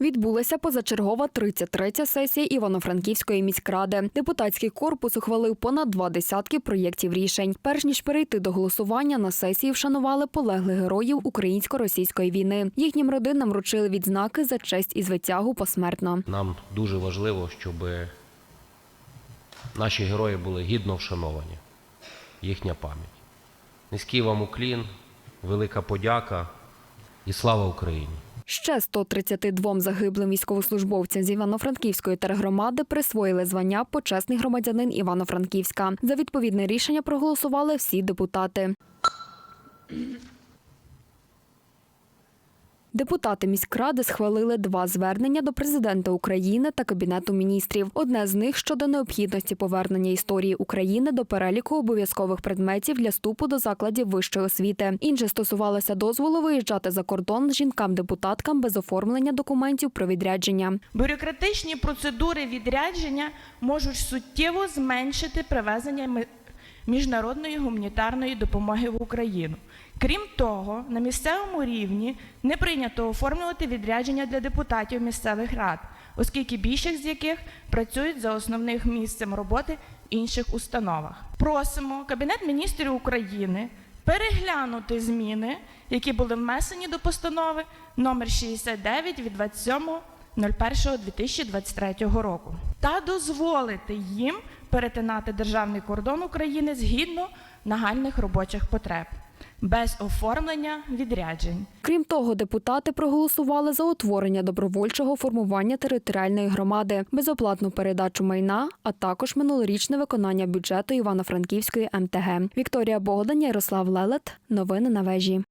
Відбулася позачергова 33-я сесія Івано-Франківської міськради. Депутатський корпус ухвалив понад два десятки проєктів рішень. Перш ніж перейти до голосування, на сесії вшанували полеглих героїв українсько-російської війни. Їхнім родинам вручили відзнаки за честь і звитягу посмертно. Нам дуже важливо, щоб наші герої були гідно вшановані, їхня пам'ять. Низький вам уклін, велика подяка і слава Україні! Ще 132 загиблим військовослужбовцям з Івано-Франківської тергромади присвоїли звання почесний громадянин Івано-Франківська. За відповідне рішення проголосували всі депутати. Депутати міськради схвалили два звернення до президента України та кабінету міністрів. Одне з них щодо необхідності повернення історії України до переліку обов'язкових предметів для вступу до закладів вищої освіти. Інше стосувалося дозволу виїжджати за кордон жінкам-депутаткам без оформлення документів про відрядження. Бюрократичні процедури відрядження можуть суттєво зменшити привезення міжнародної гуманітарної допомоги в Україну. Крім того, на місцевому рівні не прийнято оформлювати відрядження для депутатів місцевих рад, оскільки більшість з яких працюють за основним місцем роботи в інших установах. Просимо Кабінет міністрів України переглянути зміни, які були внесені до постанови номер 69 від 27.01.2023 року, та дозволити їм перетинати державний кордон України згідно нагальних робочих потреб без оформлення відряджень. Крім того, депутати проголосували за утворення добровольчого формування територіальної громади, безоплатну передачу майна, а також минулорічне виконання бюджету Івано-Франківської МТГ. Вікторія Богдан, Ярослав Лелет. Новини на вежі.